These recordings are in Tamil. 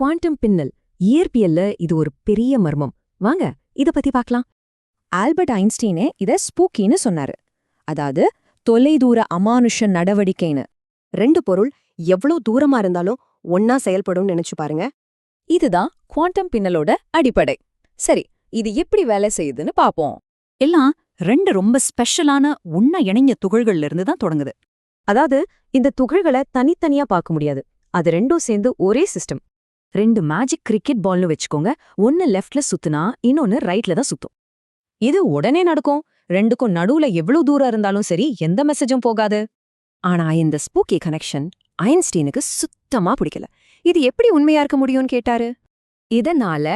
குவாண்டம் பின்னல். இயற்பியல்ல இது ஒரு பெரிய மர்மம். வாங்க இத பத்தி பார்க்கலாம். ஆல்பர்ட் ஐன்ஸ்டீனே இத ஸ்பூக்கின்னு சொன்னாரு. அதாவது தொலைதூர அமானுஷ நடவடிக்கைன்னு. ரெண்டு பொருள் எவ்வளவு தூரமா இருந்தாலும் ஒன்னா செயல்படும்னு நினைச்சு பாருங்க. இதுதான் குவாண்டம் பின்னலோட அடிப்படை. சரி இது எப்படி வேலை செய்யுதுன்னு பாப்போம். எல்லாம் ரெண்டு ரொம்ப ஸ்பெஷலான உண்ண இணைஞ்ச துகள்கள்ல இருந்து தான் தொடங்குது. அதாவது இந்த துகள்களை தனித்தனியா பார்க்க முடியாது. அது ரெண்டும் சேர்ந்து ஒரே சிஸ்டம். ரெண்டு மேஜிக் கிரிக்கெட் பால்னு வச்சுக்கோங்க. ஒன்னு லெஃப்ட்ல சுத்துனா இன்னொன்னு ரைட்ல தான் சுத்தும். இது உடனே நடக்கும். ரெண்டுக்கும் நடுவுல எவ்வளவு தூரம் இருந்தாலும் சரி எந்த மெசேஜும் போகாது. ஆனா இந்த ஸ்பூக்கி கனெக்ஷன் ஐன்ஸ்டீனுக்கு சுத்தமா பிடிக்கல. இது எப்படி உண்மையா இருக்க முடியும்னு கேட்டாரு? இதனால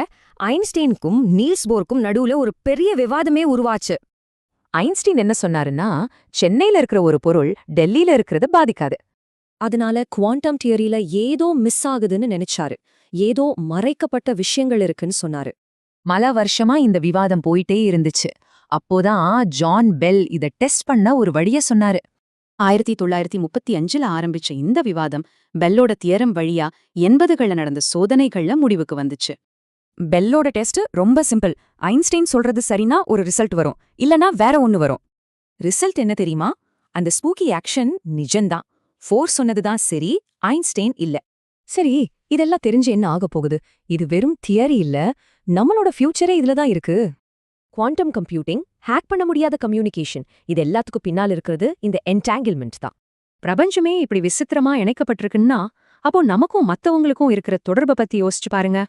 ஐன்ஸ்டீனுக்கும் நீல்ஸ் போர்க்கும் நடுவுல ஒரு பெரிய விவாதமே உருவாச்சு. ஐன்ஸ்டீன் என்ன சொன்னாருன்னா சென்னையில இருக்கிற ஒரு பொருள் டெல்லியில இருக்கிறத பாதிக்காது. அதனால குவாண்டம் தியரியில ஏதோ மிஸ் ஆகுதுன்னு நினைச்சாரு. ஏதோ மறைக்கப்பட்ட விஷயங்கள் இருக்குன்னு சொன்னாரு. மல வருஷமா இந்த விவாதம் போயிட்டே இருந்துச்சு. அப்போதான் ஜான் பெல் இத டெஸ்ட் பண்ண ஒரு வழிய சொன்னாரு. ஆயிரத்தி தொள்ளாயிரத்தி முப்பத்தி அஞ்சுல ஆரம்பிச்ச இந்த விவாதம் பெல்லோட தியரம் வழியா எண்பதுகள்ல நடந்த சோதனைகள்ல முடிவுக்கு வந்துச்சு. பெல்லோட டெஸ்ட் ரொம்ப சிம்பிள். ஐன்ஸ்டைன் சொல்றது சரினா ஒரு ரிசல்ட் வரும். இல்லனா வேற ஒன்னு வரும். ரிசல்ட் என்ன தெரியுமா? அந்த ஸ்பூக்கி ஆக்ஷன் நிஜம்தான். ஃபோர்ஸ் சொன்னதுதான் சரி ஐன்ஸ்டைன் இல்ல. சரி இதெல்லாம் தெரிஞ்சு என்ன ஆக போகுது? இது வெறும் தியரி இல்ல. நம்மளோட ஃபியூச்சரே இதுல தான் இருக்கு. குவாண்டம் கம்ப்யூட்டிங் ஹேக் பண்ண முடியாத கம்யூனிகேஷன் இது எல்லாத்துக்கும் பின்னால் இருக்கிறது இந்த என்டாங்கிள்மெண்ட் தான். பிரபஞ்சமே இப்படி விசித்திரமா இணைக்கப்பட்டிருக்குன்னா அப்போ நமக்கும் மத்தவங்களுக்கும் இருக்கிற தொடர்பை பத்தி யோசிச்சு பாருங்க.